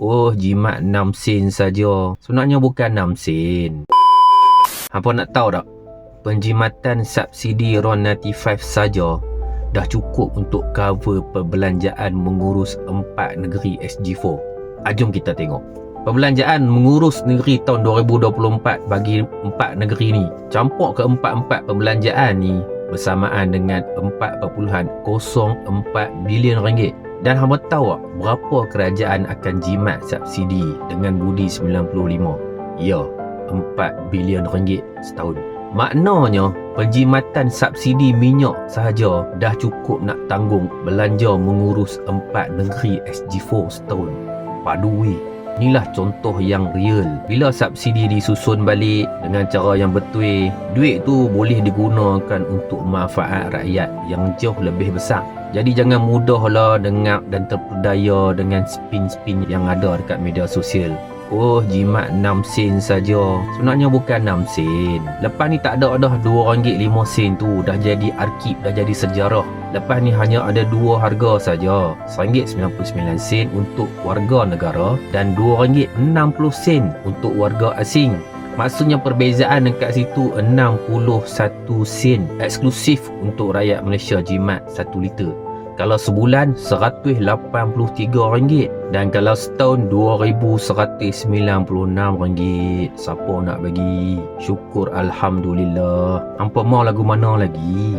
Oh, jimat 6 sen saja. Sebenarnya bukan 6 sen. Apa nak tahu tak? Penjimatan subsidi RON 95 saja dah cukup untuk cover perbelanjaan mengurus empat negeri SG4. Ah, jom kita tengok. Perbelanjaan mengurus negeri tahun 2024 bagi empat negeri ni. Campur ke empat-empat perbelanjaan ni bersamaan dengan 4.04 bilion ringgit. Dan hamba tahu tak berapa kerajaan akan jimat subsidi dengan budi 95? Ya, 4 bilion ringgit setahun. Maknanya, penjimatan subsidi minyak sahaja dah cukup nak tanggung belanja mengurus empat negeri SG4 setahun. Padui. Inilah contoh yang real. Bila subsidi disusun balik dengan cara yang betul, duit tu boleh digunakan untuk manfaat rakyat yang jauh lebih besar. Jadi jangan mudahlah dengar dan terpedaya dengan spin-spin yang ada dekat media sosial. Oh, jimat 6 sen saja. Sebenarnya bukan 6 sen. Lepas ni tak ada dah RM2.5 sen tu. Dah jadi arkib, dah jadi sejarah. Lepas ni hanya ada dua harga saja. RM1.99 untuk warga negara dan RM2.60 untuk warga asing. Maksudnya perbezaan dekat situ 61 sen eksklusif untuk rakyat Malaysia jimat 1 liter. Kalau sebulan RM183 dan kalau setahun RM2196. Siapa nak bagi? Syukur alhamdulillah. Hampa mau lagu mana lagi?